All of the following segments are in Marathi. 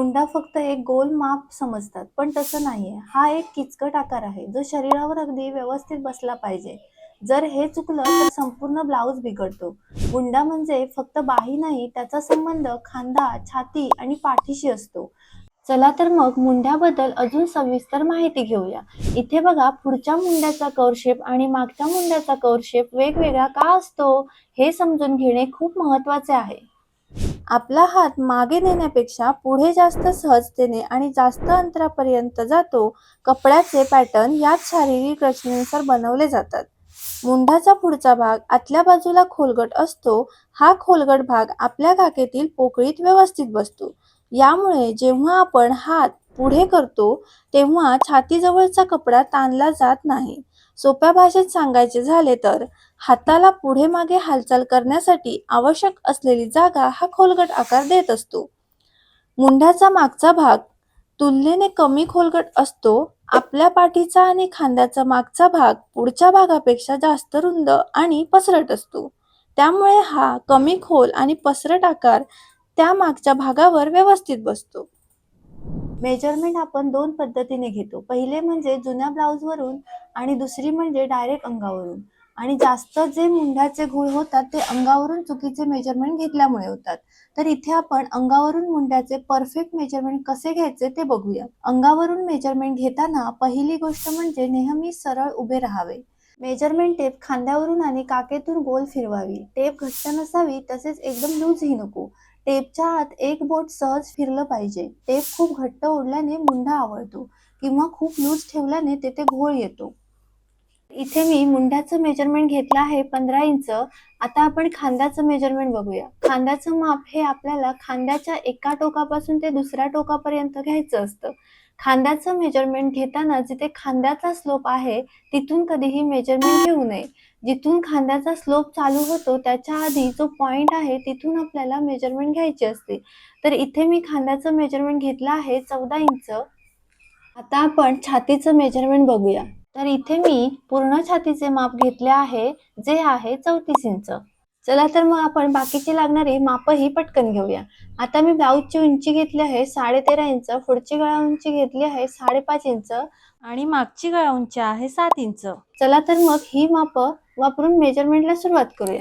मुंडा फक्त एक गोल माप समजतात पण तसं नाहीये. हा एक किचकट आकार आहे जो शरीरावर अगदी व्यवस्थित बसला पाहिजे. जर हे चुकलं तर संपूर्ण ब्लाऊज बिघडतो. मुंडा म्हणजे फक्त बाही नाही त्याचा संबंध खांदा छाती आणि पाठीशी असतो. चला तर मग मुंड्याबद्दल अजून सविस्तर माहिती घेऊया. इथे बघा पुढच्या मुंड्याचा कवरशेप आणि मागच्या मुंड्याचा कवरशेप वेगवेगळा का असतो हे समजून घेणे खूप महत्त्वाचे आहे. आपला हात मागे नेण्यापेक्षा पुढे जास्त सहजतेने आणि जास्त अंतरापर्यंत जातो कपड्याचे पॅटर्न याच शारीरिक रचनेनुसार बनवले जातात. मुंडाचा पुढचा भाग आतल्या बाजूला खोलगट असतो हा खोलगट भाग आपल्या काकेतील पोकळीत व्यवस्थित बसतो. यामुळे जेव्हा आपण हात पुढे करतो तेव्हा छातीजवळचा कपडा ताणला जात नाही. सोप्या भाषेत सांगायचे झाले तर हाताला पुढे मागे हालचाल करण्यासाठी आवश्यक असलेली जागा हा खोलगट आकार देत असतो. मुंढ्याचा मागचा भाग तुलनेने कमी खोलगट असतो. आपल्या पाठीचा आणि खांद्याचा मागचा भाग पुढच्या भागापेक्षा जास्त रुंद आणि पसरट असतो. त्यामुळे हा कमी खोल आणि पसरट आकार त्या मागच्या भागावर व्यवस्थित बसतो. मेजरमेंट आपण दोन पद्धतीने घेतो. पहिले म्हणजे जुन्या ब्लाऊजवरून आणि दुसरी म्हणजे डायरेक्ट अंगावरून. आणि जास्त जे मुंढ्याचे घोळ होतात ते अंगावरून चुकीचे मेजरमेंट घेतल्यामुळे होतात. तर इथे आपण अंगावरून मुंड्याचे परफेक्ट मेजरमेंट कसे घ्यायचे ते बघूया. अंगावरून मेजरमेंट घेताना पहिली गोष्ट म्हणजे नेहमी सरळ उभे राहावे. मेजरमेंट टेप खांद्यावरून आणि काकेतून गोल फिरवावी. टेप घट्ट नसावी तसेच एकदम लूजही नको. टेपच्या आत एक बोट सहज फिरलं पाहिजे. टेप खूप घट्ट ओढल्याने मुंडा आवळतो किंवा खूप लूज ठेवल्याने तेथे घोळ येतो. इथे मी मुंड्याचं मेजरमेंट घेतलं आहे पंधरा इंच. आता आपण खांद्याचं मेजरमेंट बघूया. खांद्याचं माप हे आपल्याला खांद्याच्या एका टोकापासून ते दुसऱ्या टोकापर्यंत घ्यायचं असतं. खांद्याचं मेजरमेंट घेताना जिथे खांद्याचा स्लोप आहे तिथून कधीही मेजरमेंट घेऊ नये. जिथून खांद्याचा स्लोप चालू होतो त्याच्या आधी जो पॉइंट आहे तिथून आपल्याला मेजरमेंट घ्यायची असते. तर इथे मी खांद्याचं मेजरमेंट घेतलं आहे चौदा इंच. आता आपण छातीचं मेजरमेंट बघूया. तर इथे मी पूर्ण छातीचे माप घेतले आहे जे आहे चौतीस इंच. चला तर मग आपण बाकीची लागणारी मापही पटकन घेऊया. आता मी ब्लाऊजची उंची घेतली आहे साडे तेरा इंच पुढची गळा उंची घेतली आहे साडेपाच इंच आणि मागची गळा उंची आहे सात इंच. चला तर मग ही माप वापरून मेजरमेंटला सुरुवात करूया.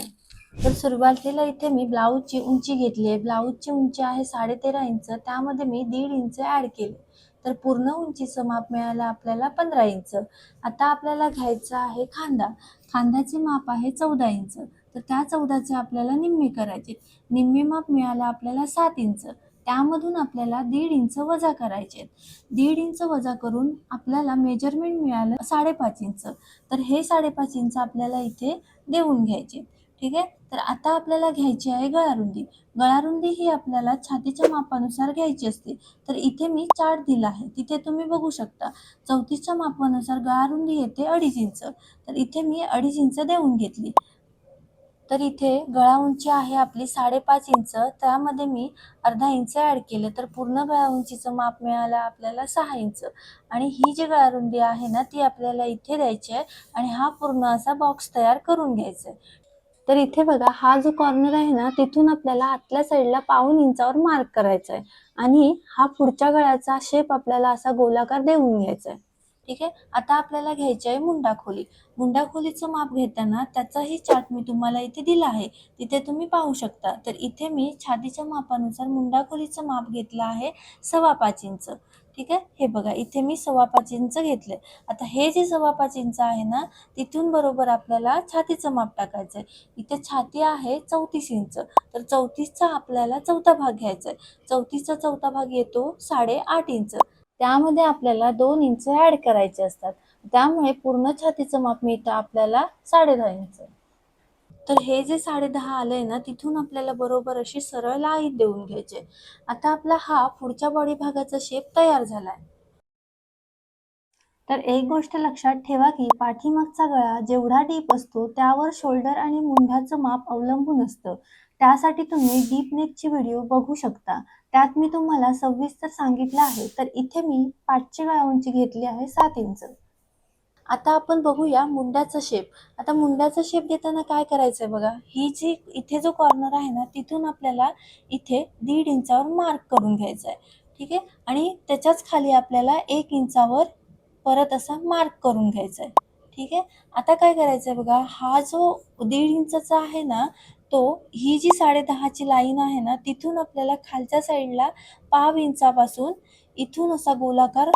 तर सुरुवातीला इथे मी ब्लाऊजची उंची घेतली आहे. ब्लाऊजची उंची आहे साडे तेरा इंच त्यामध्ये मी दीड इंच ऍड केले. तर पूर्ण उंचीचं माप मिळालं आपल्याला पंधरा इंच. आता आपल्याला घ्यायचं आहे खांदा. खांद्याचे माप आहे चौदा इंच. तर त्या चौदाचे आपल्याला निम्मे करायचे. निम्मे माप मिळालं आपल्याला सात इंच. त्यामधून आपल्याला दीड इंच वजा करायचे. दीड इंच वजा करून आपल्याला मेजरमेंट मिळालं साडेपाच इंच. तर हे साडेपाच इंच आपल्याला इथे देऊन घ्यायचे. ठीक आहे? तर आता आपल्याला घ्यायची आहे गळारुंदी. गळारुंदी ही आपल्याला छातीच्या मापानुसार घ्यायची असते. तर इथे मी चार्ट दिला आहे. तिथे तुम्ही बघू शकता. चौतीसच्या मापानुसार गळारुंदी येते अडीच इंच. तर इथे मी अडीच इंच देऊन घेतली. तर इथे गळा उंची आहे आपली साडेपाच इंच. त्यामध्ये मी अर्धा इंच ॲड केलं. तर पूर्ण गळा उंचीचं माप मिळालं आपल्याला सहा इंच. आणि ही जी गळारुंदी आहे ना ती आपल्याला इथे द्यायची आहे. आणि हा पूर्ण असा बॉक्स तयार करून घ्यायचा आहे. तर इथे बघा हा जो कॉर्नर आहे ना तिथून आपल्याला आतल्या साईडला पाऊन इंचावर मार्क करायचा आहे आणि हा पुढच्या गळ्याचा शेप आपल्याला असा गोलाकार देऊन घ्यायचा आहे ठीक आहे? आता आपल्याला घ्यायची आहे मुंडा खोली मुंडा खोलीचं माप घेताना त्याचाही चार्ट मी तुम्हाला इथे दिला आहे. तिथे तुम्ही पाहू शकता. तर इथे मी छातीच्या मापानुसार मुंडा खोलीचं माप घेतलं आहे सव्वा पाच इंच. ठीक आहे? हे बघा इथे मी सव्वा पाच इंच घेतले आता हे जे सव्वा पाच इंच आहे ना तिथून बरोबर आपल्याला छातीचं माप टाकायचं आहे इथे छाती आहे चौतीस इंच तर चौतीसचा आपल्याला चौथा भाग घ्यायचा आहे चौतीसचा चौथा भाग येतो साडेआठ इंच. त्यामध्ये आपल्याला दोन इंच ॲड करायचे असतात. त्यामुळे पूर्ण छातीचं माप मिळतं आपल्याला साडे दहा इंच. तर हे जे साडे दहा आलंय ना तिथून आपल्याला बरोबर अशी सरळ लाईन देऊन घ्यायचे आता आपला हा पुढच्या बॉडी भागाचा शेप तयार झालाय. तर एक गोष्ट लक्षात ठेवा की पाठीमागचा गळा जेवढा डीप असतो त्यावर शोल्डर आणि मुंढ्याचं माप अवलंबून असतं. त्यासाठी तुम्ही डीप नेकची व्हिडिओ बघू शकता. त्यात मी तुम्हाला सविस्तर सांगितलं आहे तर इथे मी पाठची गळा उंची घेतली आहे सात इंच. आता आपण बघूया मुंड्याचा शेप आता मुंड्याचा शेप देताना काय करायचं आहे बघा? ही जी इथे जो कॉर्नर आहे ना तिथून आपल्याला इथे दीड इंचावर मार्क करून घ्यायचा आहे ठीक आहे? आणि त्याच्याच खाली आपल्याला एक इंचावर परत असा मार्क करून घ्यायचा आहे ठीक आहे? आता काय करायचं आहे बघा? हा जो दीड इंचाचा आहे ना तो ही जी साडेदहाची लाईन आहे ना तिथून आपल्याला खालच्या साईडला पाव इंचापासून इथून असा गोलाकार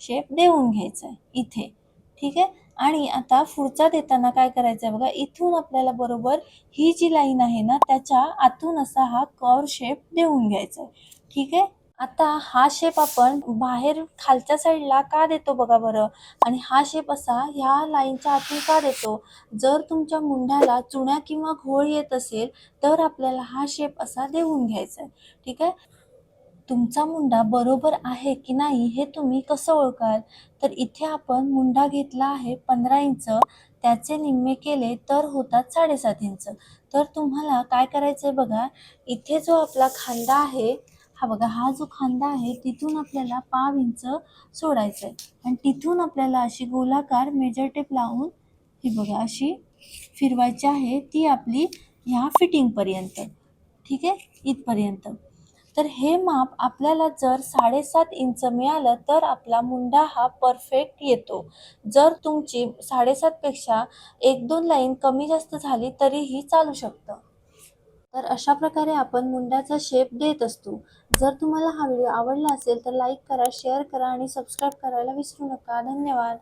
शेप देऊन घ्यायचा आहे इथे. ठीक आहे? आणि आता पुढचा देताना काय करायचं आहे बघा इथून आपल्याला बरोबर ही जी लाईन आहे ना त्याच्या आतून असा हा कर्व शेप देऊन घ्यायचा आहे ठीक आहे? आता हा शेप आपण बाहेर खालच्या साईडला का देतो बघा बरं? आणि हा शेप असा ह्या लाईनच्या आतून का देतो? जर तुमच्या मुंढ्याला चुण्या किंवा घोळ येत असेल तर आपल्याला हा शेप असा देऊन घ्यायचा आहे ठीक आहे? तुमचा मुंडा बरोबर आहे की नाही हे तुम्ही कसं ओळखाल? तर इथे आपण मुंडा घेतला आहे पंधरा इंच त्याचे निम्मे केले तर होतात साडेसात इंच. तर तुम्हाला काय करायचं आहे बघा इथे जो आपला खांदा आहे हा बघा हा जो खांदा आहे तिथून आपल्याला पाव इंच सोडायचं आहे आणि तिथून आपल्याला अशी गोलाकार मेजर टेप लावून ही बघा अशी फिरवायची आहे ती आपली ह्या फिटिंगपर्यंत ठीक आहे? इथपर्यंत. तर हे माप आपल्याला जर साडेसात इंच मिळालं तर आपला मुंडा हा परफेक्ट येतो. जर तुमची साडेसातपेक्षा एक दोन लाईन कमी जास्त झाली तरीही चालू शकतं. तर अशा प्रकारे आपण मुंड्याचा शेप देत असतो. जर तुम्हाला हा व्हिडिओ आवडला असेल तर लाईक करा शेअर करा आणि सबस्क्राईब करायला विसरू नका. धन्यवाद.